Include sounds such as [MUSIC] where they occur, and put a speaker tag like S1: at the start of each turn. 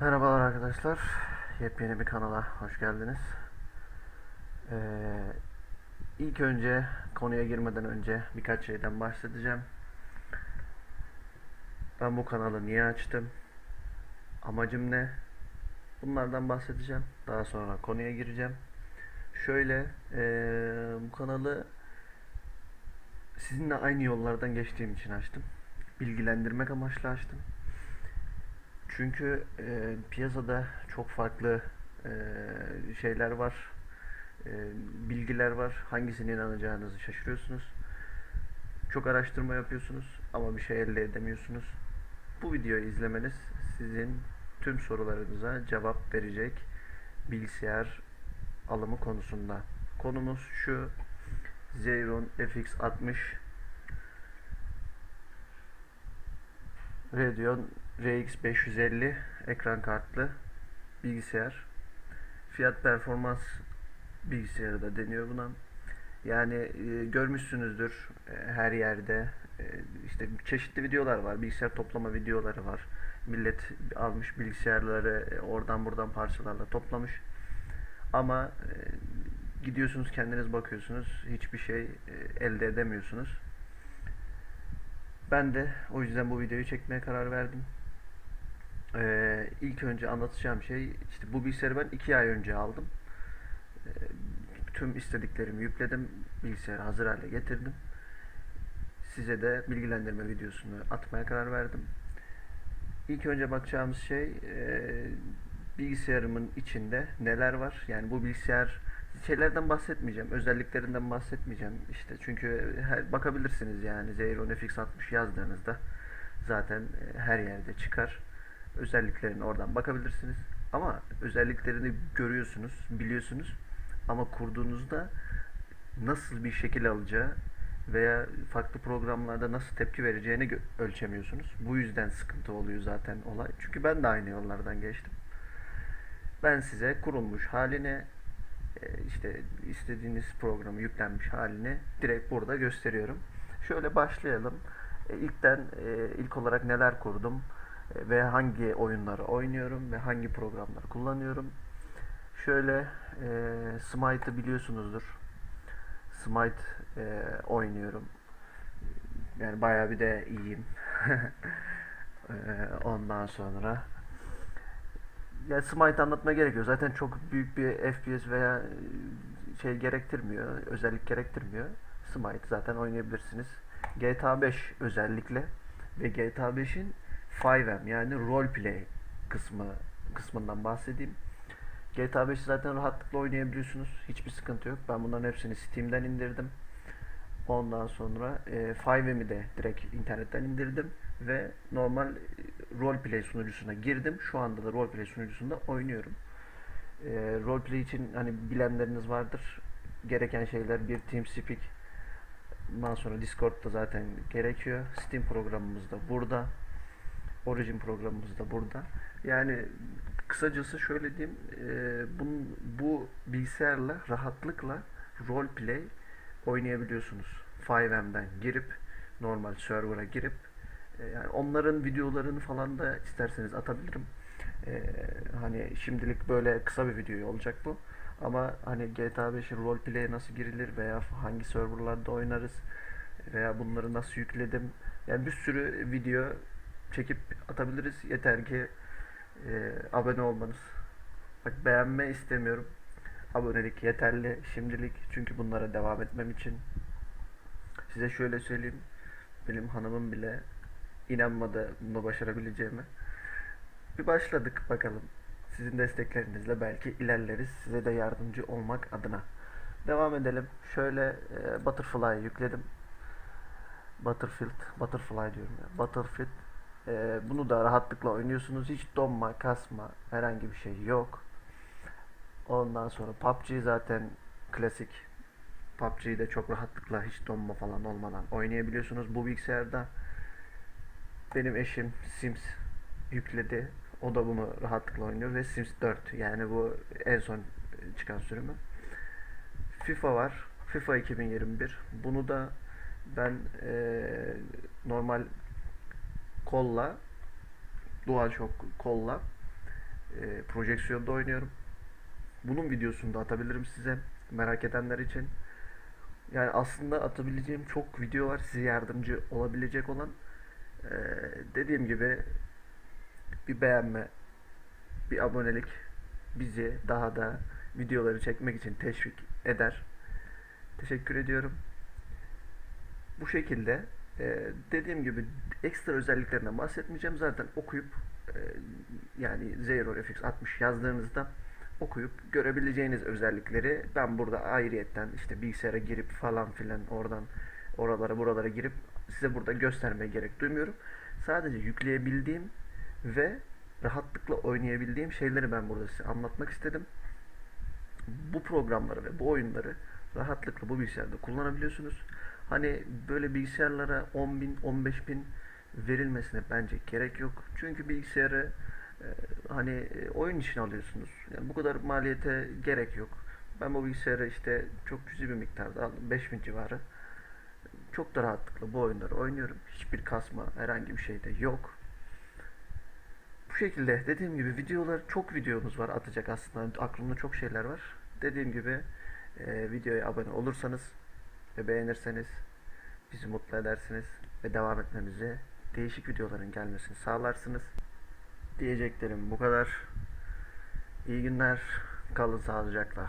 S1: Merhabalar arkadaşlar. Yepyeni bir kanala hoş geldiniz. Ee, ilk önce konuya girmeden önce birkaç şeyden bahsedeceğim. Ben bu kanalı niye açtım? Amacım ne? Bunlardan bahsedeceğim. Daha sonra konuya gireceğim. Şöyle ee, bu kanalı sizinle aynı yollardan geçtiğim için açtım. Bilgilendirmek amaçlı açtım. Çünkü e, piyasada çok farklı e, şeyler var, e, bilgiler var. Hangisine inanacağınızı şaşırıyorsunuz. Çok araştırma yapıyorsunuz ama bir şey elde edemiyorsunuz. Bu videoyu izlemeniz sizin tüm sorularınıza cevap verecek bilgisayar alımı konusunda. Konumuz şu. Xeon FX60 Radeon RX 550 ekran kartlı bilgisayar. Fiyat performans bilgisayarı da deniyor buna. Yani e, görmüşsünüzdür e, her yerde e, işte çeşitli videolar var. Bilgisayar toplama videoları var. Millet almış bilgisayarları e, oradan buradan parçalarla toplamış. Ama e, gidiyorsunuz kendiniz bakıyorsunuz hiçbir şey e, elde edemiyorsunuz. Ben de o yüzden bu videoyu çekmeye karar verdim. Ee, ilk önce anlatacağım şey işte bu bilgisayarı ben iki ay önce aldım. Ee, tüm istediklerimi yükledim. Bilgisayarı hazır hale getirdim. Size de bilgilendirme videosunu atmaya karar verdim. İlk önce bakacağımız şey e, bilgisayarımın içinde neler var. Yani bu bilgisayar şeylerden bahsetmeyeceğim. Özelliklerinden bahsetmeyeceğim. işte çünkü her, bakabilirsiniz yani Xeon FX60 yazdığınızda zaten e, her yerde çıkar. Özelliklerini oradan bakabilirsiniz. Ama özelliklerini görüyorsunuz, biliyorsunuz. Ama kurduğunuzda nasıl bir şekil alacağı veya farklı programlarda nasıl tepki vereceğini ölçemiyorsunuz. Bu yüzden sıkıntı oluyor zaten olay. Çünkü ben de aynı yollardan geçtim. Ben size kurulmuş halini e, işte istediğiniz programı yüklenmiş halini direkt burada gösteriyorum. Şöyle başlayalım. E, İlkten e, ilk olarak neler kurdum ve hangi oyunları oynuyorum ve hangi programları kullanıyorum. Şöyle e, Smite'ı biliyorsunuzdur. Smite e, oynuyorum. Yani bayağı bir de iyiyim. [LAUGHS] E, ondan sonra ya Smite anlatmaya gerekiyor. Zaten çok büyük bir FPS veya e, şey gerektirmiyor, özellik gerektirmiyor. Smite zaten oynayabilirsiniz. GTA 5 özellikle ve GTA 5'in 5M yani roleplay kısmı kısmından bahsedeyim. GTA 5 zaten rahatlıkla oynayabiliyorsunuz. Hiçbir sıkıntı yok. Ben bunların hepsini Steam'den indirdim. Ondan sonra e, 5M'i de direkt internetten indirdim ve normal e, roleplay sunucusuna girdim. Şu anda da roleplay sunucusunda oynuyorum. E, roleplay için hani bilenleriniz vardır. Gereken şeyler bir TeamSpeak Ondan sonra Discord'da zaten gerekiyor. Steam programımız da burada. Origin programımız da burada. Yani kısacası şöyle diyeyim. E, bunun, bu bilgisayarla rahatlıkla roleplay oynayabiliyorsunuz. 5M'den girip normal server'a girip e, yani onların videolarını falan da isterseniz atabilirim. E, hani şimdilik böyle kısa bir video olacak bu. Ama hani GTA 5'in roleplay'e nasıl girilir veya hangi serverlarda oynarız veya bunları nasıl yükledim. Yani bir sürü video çekip atabiliriz. Yeter ki e, abone olmanız. Bak beğenme istemiyorum. Abonelik yeterli şimdilik. Çünkü bunlara devam etmem için. Size şöyle söyleyeyim. Benim hanımım bile inanmadı bunu başarabileceğime. Bir başladık bakalım. Sizin desteklerinizle belki ilerleriz. Size de yardımcı olmak adına. Devam edelim. Şöyle e, Butterfly yükledim. Butterfield, Butterfly diyorum ya. Butterfield. E, bunu da rahatlıkla oynuyorsunuz. Hiç donma, kasma, herhangi bir şey yok. Ondan sonra PUBG zaten klasik. PUBG'yi de çok rahatlıkla hiç donma falan olmadan oynayabiliyorsunuz bu bilgisayarda. Benim eşim Sims yükledi. O da bunu rahatlıkla oynuyor ve Sims 4 yani bu en son çıkan sürümü. FIFA var. FIFA 2021. Bunu da ben eee, normal kolla DualShock kolla e, projeksiyonda oynuyorum. Bunun videosunu da atabilirim size merak edenler için. Yani aslında atabileceğim çok video var size yardımcı olabilecek olan. Ee, dediğim gibi bir beğenme, bir abonelik bizi daha da videoları çekmek için teşvik eder. Teşekkür ediyorum. Bu şekilde e, dediğim gibi ekstra özelliklerinden bahsetmeyeceğim. Zaten okuyup e, yani Zero FX 60 yazdığınızda okuyup görebileceğiniz özellikleri ben burada ayrıyetten işte bilgisayara girip falan filan oradan oralara buralara girip size burada göstermeye gerek duymuyorum. Sadece yükleyebildiğim ve rahatlıkla oynayabildiğim şeyleri ben burada size anlatmak istedim. Bu programları ve bu oyunları rahatlıkla bu bilgisayarda kullanabiliyorsunuz. Hani böyle bilgisayarlara 10 bin, 15 bin verilmesine bence gerek yok. Çünkü bilgisayarı e, hani e, oyun için alıyorsunuz. Yani bu kadar maliyete gerek yok. Ben bu bilgisayarı işte çok cüzi bir miktarda aldım. 5000 civarı. Çok da rahatlıkla bu oyunları oynuyorum. Hiçbir kasma herhangi bir şey de yok. Bu şekilde dediğim gibi videolar çok videomuz var atacak aslında. Aklımda çok şeyler var. Dediğim gibi e, videoya abone olursanız ve beğenirseniz bizi mutlu edersiniz ve devam etmemizi değişik videoların gelmesini sağlarsınız. Diyeceklerim bu kadar. İyi günler. Kalın sağlıcakla.